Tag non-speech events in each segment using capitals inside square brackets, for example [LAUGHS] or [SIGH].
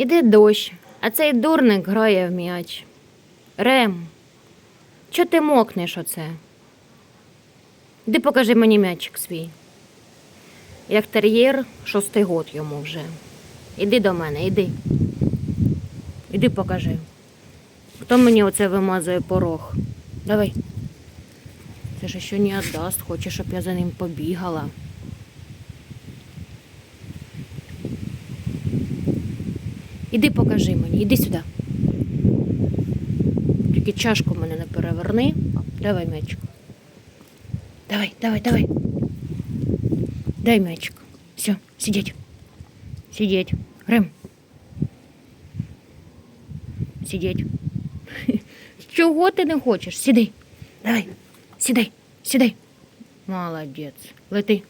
Іде дощ, а цей дурник грає в м'яч. Рем, чого ти мокнеш оце? Іди покажи мені м'ячик свій. Як тер'єр, шостий год йому вже. Іди до мене, іди. Іди покажи. Хто мені оце вимазує порог? Давай. Це ж ще не віддасть, хоче, щоб я за ним побігала. Іди покажи мені, іди сюди. Тільки чашку мене не переверни. Давай м'ячик. Давай, давай, давай. Дай м'ячик. Все, сидеть. Сидеть. Рем. Сидеть. [LAUGHS] Чого ти не хочеш? Сідай. Давай. Сідай. Сідай. Молодець. Лети.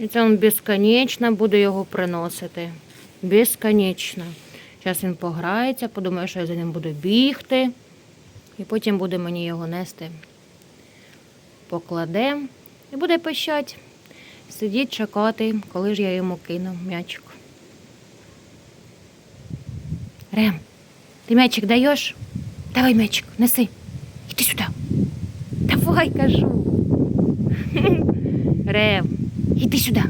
І це він безконечно буде його приносити. Безконечно. Зараз він пограється, подумає, що я за ним буду бігти. І потім буде мені його нести. Покладе і буде пищать. Сидіть, чекати, коли ж я йому кину м'ячик. Рем, ти м'ячик даєш? Давай м'ячик, неси. Іди сюди. Давай, кажу. [LAUGHS] Рем, іди сюди.